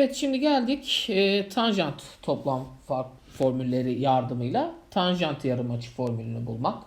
Evet şimdi geldik e, tanjant toplam fark formülleri yardımıyla tanjant yarım açı formülünü bulmak.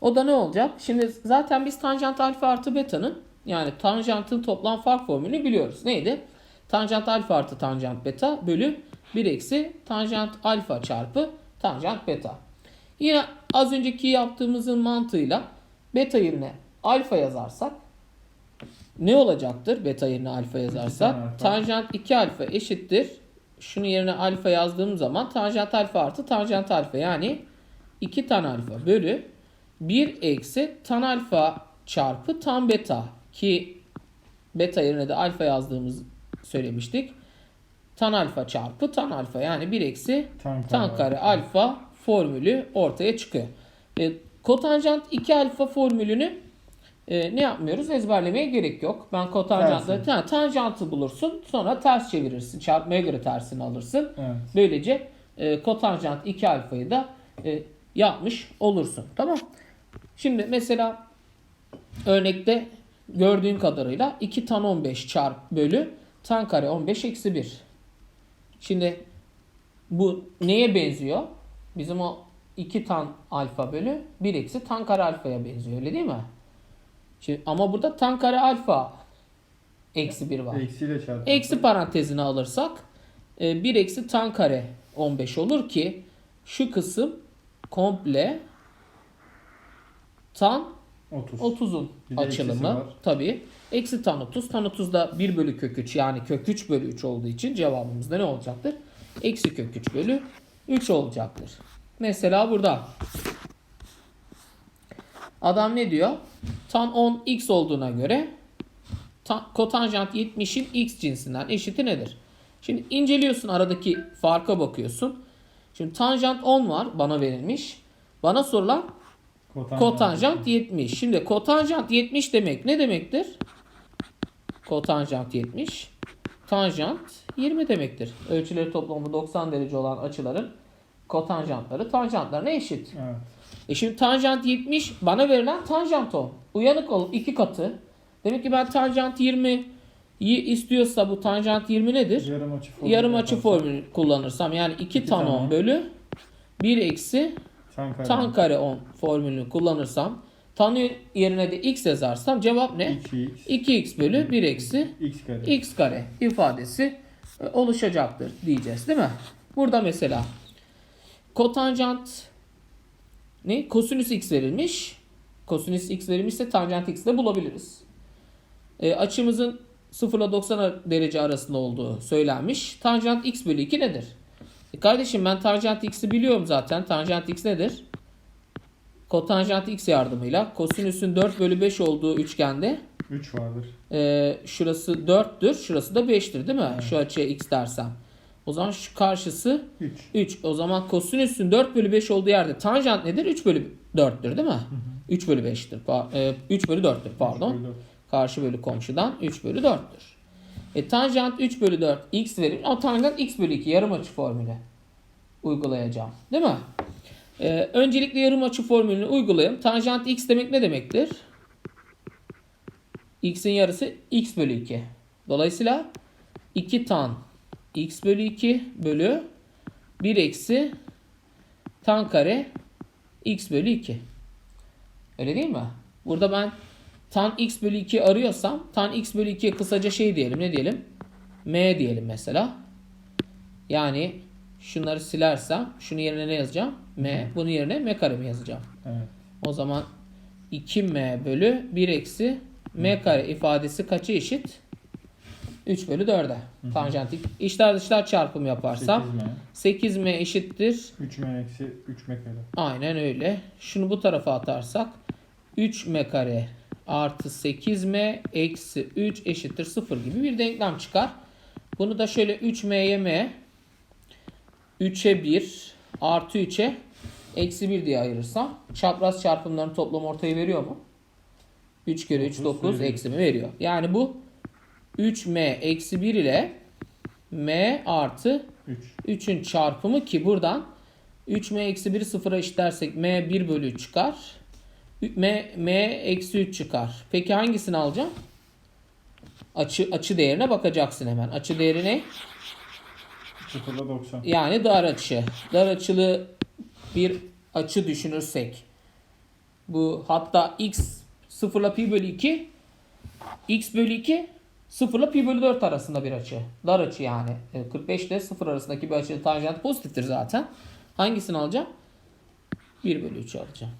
O da ne olacak? Şimdi zaten biz tanjant alfa artı beta'nın yani tanjantın toplam fark formülünü biliyoruz. Neydi? Tanjant alfa artı tanjant beta bölü 1 eksi tanjant alfa çarpı tanjant beta. Yine az önceki yaptığımızın mantığıyla beta yerine alfa yazarsak ne olacaktır beta yerine alfa yazarsak? alfa. Tanjant 2 alfa eşittir. Şunu yerine alfa yazdığım zaman tanjant alfa artı tanjant alfa yani 2 tan alfa bölü 1 eksi tan alfa çarpı tan beta ki beta yerine de alfa yazdığımız söylemiştik. Tan alfa çarpı tan alfa yani 1 eksi Tan tan kare alfa formülü ortaya çıkıyor. E, kotanjant 2 alfa formülünü e, ne yapmıyoruz? Ezberlemeye gerek yok. Ben kotanjantla Tersini. ha, tanjantı bulursun. Sonra ters çevirirsin. Çarpmaya göre tersini alırsın. Evet. Böylece e, kotanjant 2 alfayı da e, yapmış olursun. Tamam. Şimdi mesela örnekte gördüğün kadarıyla 2 tan 15 çarp bölü tan kare 15 eksi 1. Şimdi bu neye benziyor? Bizim o 2 tan alfa bölü 1 eksi tan kare alfaya benziyor öyle değil mi? Şimdi, ama burada tan kare alfa eksi 1 var. Eksiyle çarpı. Eksi parantezine alırsak e, 1 eksi tan kare 15 olur ki şu kısım komple tan 30. 30'un Bir de eksisi açılımı. var. Tabii. Eksi tan 30. Tan 30 da 1 bölü kök 3 yani kök 3 bölü 3 olduğu için cevabımız da ne olacaktır? Eksi kök 3 bölü 3 olacaktır. Mesela burada adam ne diyor? Tan 10 x olduğuna göre ta- kotanjant 70'in x cinsinden eşiti nedir? Şimdi inceliyorsun aradaki farka bakıyorsun. Şimdi tanjant 10 var bana verilmiş. Bana sorulan Kotanjant. Kotanjant 70. Şimdi kotanjant 70 demek ne demektir? Kotanjant 70. Tanjant 20 demektir. Ölçüleri toplamı 90 derece olan açıların kotanjantları tanjantlarına eşit. Evet. E şimdi tanjant 70 bana verilen tanjant 10. Uyanık ol iki katı. Demek ki ben tanjant 20'yi istiyorsa bu tanjant 20 nedir? Yarım açı formülü. Yarım açı formülü kullanırsam yani 2 İki tan 10 tan on. bölü 1 eksi Tan kare. tan kare 10 formülünü kullanırsam tan yerine de x yazarsam cevap ne? 2x. 2x bölü 1 eksi x kare. x kare ifadesi e, oluşacaktır diyeceğiz değil mi? Burada mesela kotanjant ne? Kosinüs x verilmiş. Kosinüs x verilmişse tanjant x de bulabiliriz. E, açımızın 0 ile 90 derece arasında olduğu söylenmiş. Tanjant x bölü 2 nedir? E kardeşim ben tanjant x'i biliyorum zaten. Tanjant x nedir? Kotanjant x yardımıyla kosinüsün 4 bölü 5 olduğu üçgende 3 vardır. ee, şurası 4'tür. Şurası da 5'tir değil mi? Şu açıya x dersem. O zaman şu karşısı 3. 3. O zaman kosinüsün 4 bölü 5 olduğu yerde tanjant nedir? 3 bölü 4'tür değil mi? 3 bölü 5'tir. Pa- e, 3 bölü 4'tür pardon. Karşı bölü komşudan 3 bölü 4'tür. E, tanjant 3 bölü 4 x verir. O tanjant x bölü 2 yarım açı formülü uygulayacağım. Değil mi? E, öncelikle yarım açı formülünü uygulayalım. Tanjant x demek ne demektir? x'in yarısı x bölü 2. Dolayısıyla 2 tan x bölü 2 bölü 1 eksi tan kare x bölü 2. Öyle değil mi? Burada ben tan x bölü 2 arıyorsam tan x bölü 2'ye kısaca şey diyelim. Ne diyelim? m diyelim mesela. Yani şunları silersem şunun yerine ne yazacağım? m. Bunun yerine m kare mi yazacağım? Evet. O zaman 2m bölü 1 eksi m kare ifadesi kaça eşit? 3 bölü 4'e. Tanjant içler dışlar çarpım yaparsam 8m. 8m eşittir. 3m eksi 3m kare. Aynen öyle. Şunu bu tarafa atarsak 3m kare artı 8m eksi 3 eşittir 0 gibi bir denklem çıkar. Bunu da şöyle 3m'ye m 3'e 1 artı 3'e eksi 1 diye ayırırsam çapraz çarpımların toplamı ortayı veriyor mu? 3 kere 3 Dokuz 9 veriyor. eksi mi veriyor. Yani bu 3m eksi 1 ile m artı 3. 3'ün çarpımı ki buradan 3m eksi 1'i sıfıra eşitlersek m 1 bölü 3 çıkar. m, m eksi 3 çıkar. Peki hangisini alacağım? Açı açı değerine bakacaksın hemen. Açı değeri ne? 0'la 90. Yani dar açı. Dar açılı bir açı düşünürsek bu hatta x 0 ile pi bölü 2 x bölü 2 0 ile pi bölü 4 arasında bir açı. Dar açı yani. E, 45 ile 0 arasındaki bir açının tanjantı pozitiftir zaten. Hangisini alacağım? 1 bölü 3'ü alacağım.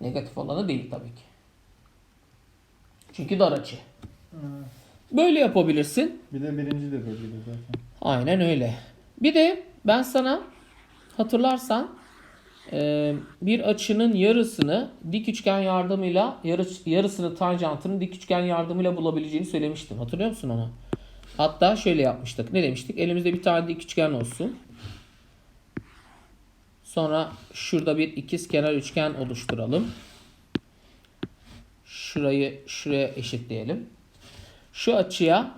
Negatif olanı değil tabii ki. Çünkü dar açı. Ha, Böyle yapabilirsin. Bir de birinci de bölgede zaten. Aynen öyle. Bir de ben sana hatırlarsan e, bir açının yarısını dik üçgen yardımıyla yarı, yarısını tanjantının dik üçgen yardımıyla bulabileceğini söylemiştim. Hatırlıyor musun onu? Hatta şöyle yapmıştık. Ne demiştik? Elimizde bir tane dik üçgen olsun. Sonra şurada bir ikiz kenar üçgen oluşturalım. Şurayı şuraya eşitleyelim. Şu açıya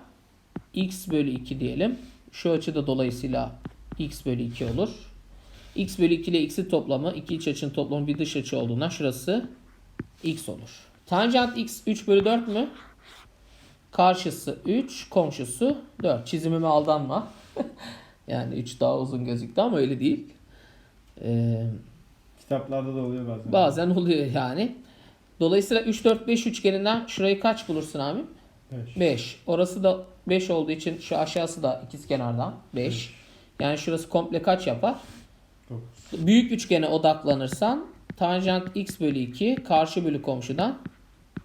x bölü 2 diyelim. Şu açı da dolayısıyla x bölü 2 olur. X bölü 2 ile x'i toplamı iki iç açının toplamı bir dış açı olduğundan şurası x olur. Tanjant x 3 bölü 4 mü? Karşısı 3, komşusu 4. Çizimime aldanma. yani 3 daha uzun gözüktü ama öyle değil. Ee, Kitaplarda da oluyor bazen. bazen oluyor yani. Dolayısıyla 3, 4, 5 üçgeninden şurayı kaç bulursun abi? 5. 5. Orası da 5 olduğu için şu aşağısı da ikiz kenardan 5. Yani şurası komple kaç yapar? 9. Büyük üçgene odaklanırsan tanjant x bölü 2 karşı bölü komşudan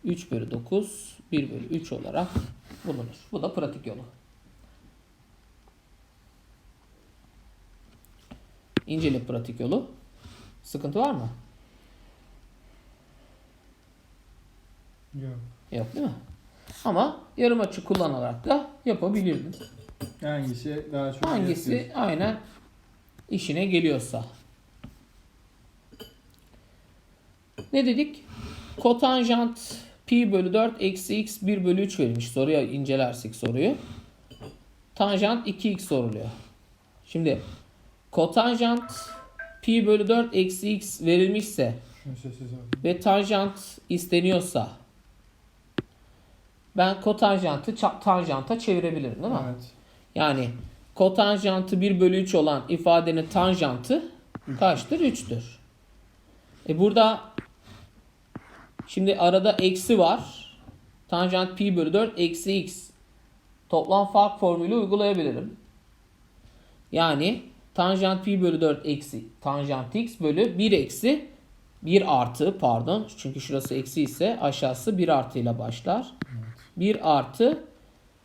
3 bölü 9 1 bölü 3 olarak bulunur. Bu da pratik yolu. İncele pratik yolu. Sıkıntı var mı? Yok. Yok değil mi? Ama yarım açı kullanarak da yapabilirdin. Hangisi daha çok Hangisi yetiyor? aynen işine geliyorsa. Ne dedik? Kotanjant pi bölü 4 eksi x 1 bölü 3 verilmiş. Soruya incelersek soruyu. Tanjant 2x soruluyor. Şimdi kotanjant pi bölü 4 eksi x verilmişse ve tanjant isteniyorsa ben kotanjantı tanjanta çevirebilirim değil mi? Evet. Yani kotanjantı 1 bölü 3 olan ifadenin tanjantı kaçtır? 3'tür. E burada şimdi arada eksi var. Tanjant pi bölü 4 eksi x. Toplam fark formülü uygulayabilirim. Yani tanjant pi bölü 4 eksi tanjant x bölü 1 eksi 1 artı pardon. Çünkü şurası eksi ise aşağısı 1 artı ile başlar. 1 artı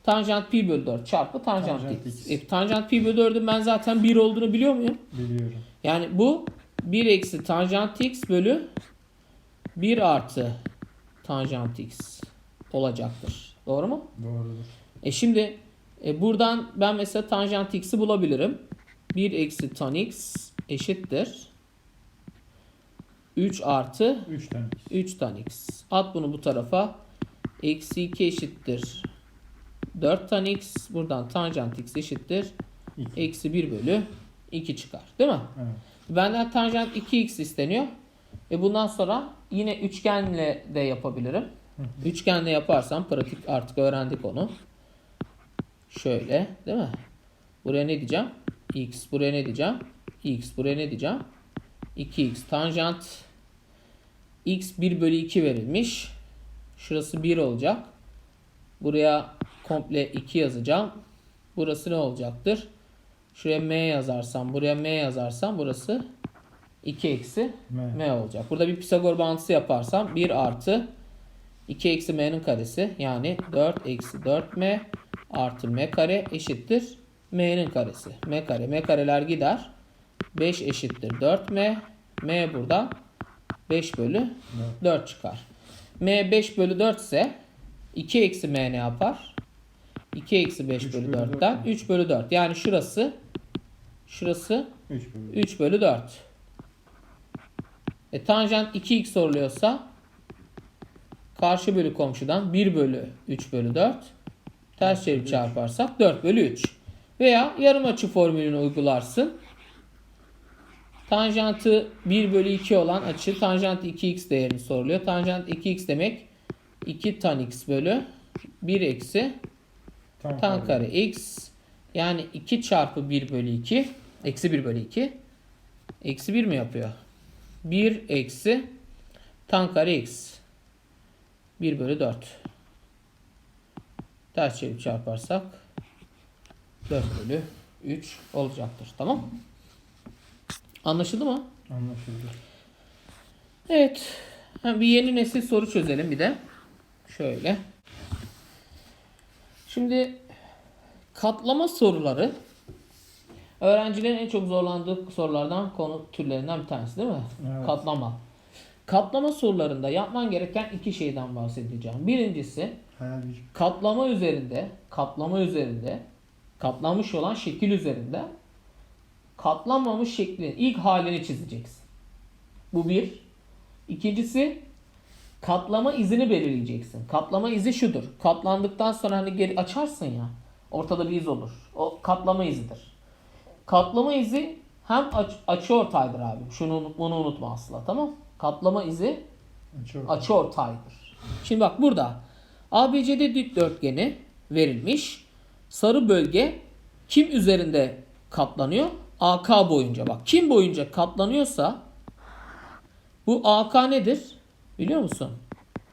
tanjant pi bölü 4 çarpı tanjant, Tanjant x. x. E, tanjant pi bölü 4'ün ben zaten 1 olduğunu biliyor muyum? Biliyorum. Yani bu 1 eksi tanjant x bölü 1 artı tanjant x olacaktır. Doğru mu? Doğrudur. E şimdi e, buradan ben mesela tanjant x'i bulabilirim. 1 eksi tan x eşittir. 3 artı 3 tane. 3 tan x. At bunu bu tarafa. Eksi 2 eşittir. 4 tan x. Buradan tanjant x eşittir. 2. Eksi 1 bölü 2 çıkar. Değil mi? Evet. Benden tanjant 2x isteniyor. E bundan sonra yine üçgenle de yapabilirim. Üçgenle yaparsam pratik artık öğrendik onu. Şöyle değil mi? Buraya ne diyeceğim? x buraya ne diyeceğim? x buraya ne diyeceğim? 2x tanjant x 1 bölü 2 verilmiş. Şurası 1 olacak. Buraya komple 2 yazacağım. Burası ne olacaktır? Şuraya m yazarsam, buraya m yazarsam burası 2 eksi M. m olacak. Burada bir Pisagor bağıntısı yaparsam 1 artı 2 eksi m'nin karesi yani 4 eksi 4m artı m kare eşittir m'nin karesi. m kare m kareler gider. 5 eşittir 4m. m burada 5 bölü 4 çıkar. m 5 bölü 4 ise 2 eksi m ne yapar? 2 eksi 5 Üç bölü bölü dört 4'ten mi? 3 bölü 4. Yani şurası şurası 3 bölü. 3 bölü 4. E, tanjant 2x soruluyorsa karşı bölü komşudan 1 bölü 3 bölü 4 ters çevirip çarparsak 4 bölü 3. Veya yarım açı formülünü uygularsın. Tanjantı 1 bölü 2 olan açı tanjant 2x değerini soruluyor. Tanjant 2x demek 2 tan x bölü 1 eksi Tan, tan kare x yani 2 çarpı 1 bölü 2 eksi 1 bölü 2 eksi 1 mi yapıyor? 1 eksi tan kare x 1 bölü 4 ters çevirip çarparsak 4 bölü 3 olacaktır. Tamam Anlaşıldı mı? Anlaşıldı. Evet. Ha, bir yeni nesil soru çözelim bir de. Şöyle. Şimdi katlama soruları öğrencilerin en çok zorlandığı sorulardan konu türlerinden bir tanesi değil mi? Evet. Katlama. Katlama sorularında yapman gereken iki şeyden bahsedeceğim. Birincisi Hayal gücü. katlama üzerinde, katlama üzerinde, katlanmış olan şekil üzerinde katlanmamış şeklin ilk halini çizeceksin. Bu bir. İkincisi katlama izini belirleyeceksin. Katlama izi şudur. Katlandıktan sonra hani geri açarsın ya. Ortada bir iz olur. O katlama izidir. Katlama izi hem aç, açı ortaydır abi. Şunu unut- bunu unutma asla tamam? Katlama izi açı ortaydır. Şimdi bak burada ABCD dikdörtgeni verilmiş. Sarı bölge kim üzerinde katlanıyor? AK boyunca bak. Kim boyunca katlanıyorsa bu AK nedir? Biliyor musun?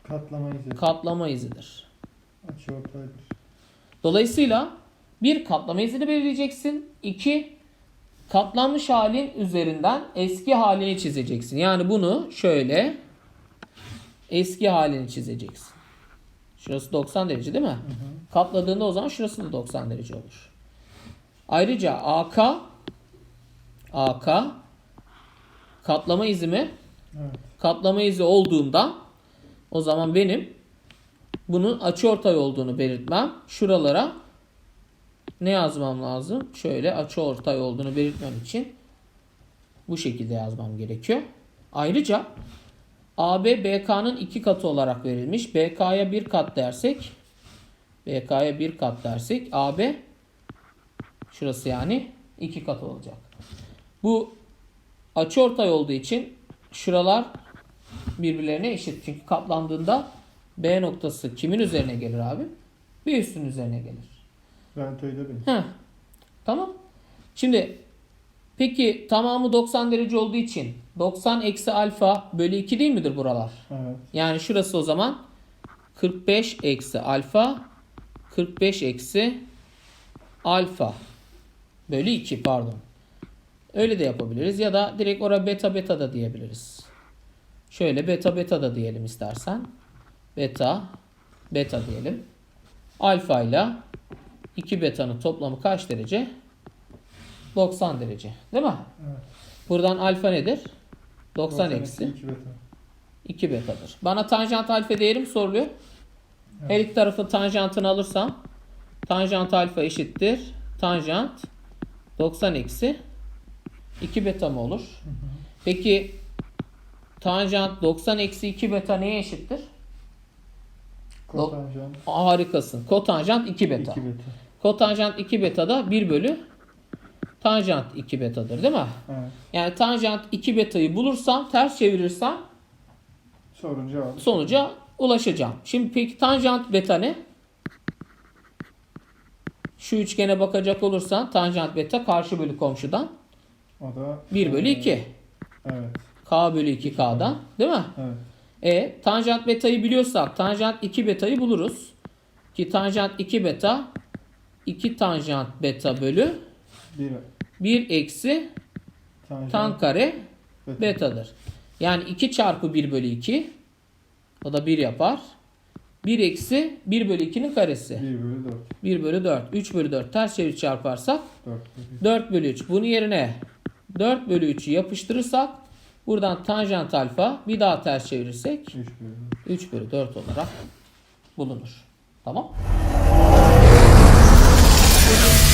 Katlama izi. Katlama izidir. Açı ortaydır. Dolayısıyla bir katlama izini belirleyeceksin. İki katlanmış halin üzerinden eski halini çizeceksin. Yani bunu şöyle eski halini çizeceksin. Şurası 90 derece değil mi? Hı hı. Katladığında o zaman şurası da 90 derece olur. Ayrıca AK AK katlama izimi Evet. katlama izi olduğunda o zaman benim bunun açıortay olduğunu belirtmem. Şuralara ne yazmam lazım? Şöyle açıortay olduğunu belirtmem için bu şekilde yazmam gerekiyor. Ayrıca AB BK'nın iki katı olarak verilmiş. BK'ya bir kat dersek BK'ya bir kat dersek AB şurası yani iki kat olacak. Bu açıortay olduğu için şuralar birbirlerine eşit. Çünkü katlandığında B noktası kimin üzerine gelir abi? Bir üstün üzerine gelir. Ventoyu da benim. Heh. Tamam. Şimdi peki tamamı 90 derece olduğu için 90 eksi alfa bölü 2 değil midir buralar? Evet. Yani şurası o zaman 45 eksi alfa 45 eksi alfa bölü 2 pardon. Öyle de yapabiliriz ya da direkt oraya beta beta da diyebiliriz. Şöyle beta beta da diyelim istersen. Beta beta diyelim. Alfa ile 2 betanın toplamı kaç derece? 90 derece. Değil mi? Evet. Buradan alfa nedir? 90 eksi. iki beta. 2 betadır. Bana tanjant alfa değerim soruluyor. Her iki tarafın tanjantını alırsam tanjant alfa eşittir. Tanjant 90 eksi 2 beta mı olur? Hı hı. Peki tanjant 90 eksi 2 beta neye eşittir? Kotanjant. Harikasın. Kotanjant 2 beta. 2 beta. Kotanjant 2 beta da 1 bölü tanjant 2 betadır değil mi? Evet. Yani tanjant 2 betayı bulursam ters çevirirsem Sorun cevabı. sonuca ulaşacağım. Şimdi peki tanjant beta ne? Şu üçgene bakacak olursan tanjant beta karşı bölü komşudan O da 1 bölü 2. Evet. K bölü 2K'dan değil mi? Evet. E tanjant betayı biliyorsak tanjant 2 betayı buluruz. Ki tanjant 2 beta 2 tanjant beta bölü 1 1 eksi tanjant tan kare beta. betadır. Yani 2 çarpı 1 bölü 2 o da 1 yapar. 1 eksi 1 bölü 2'nin karesi. 1 bölü 4. 1 bölü 4. 3 bölü 4 ters çevir çarparsak 4 bölü 4 bölü 3. Bunun yerine 4 bölü 3'ü yapıştırırsak buradan tanjant alfa bir daha ters çevirirsek 3 bölü 3 bölü 4 olarak bulunur. Tamam. Thank you.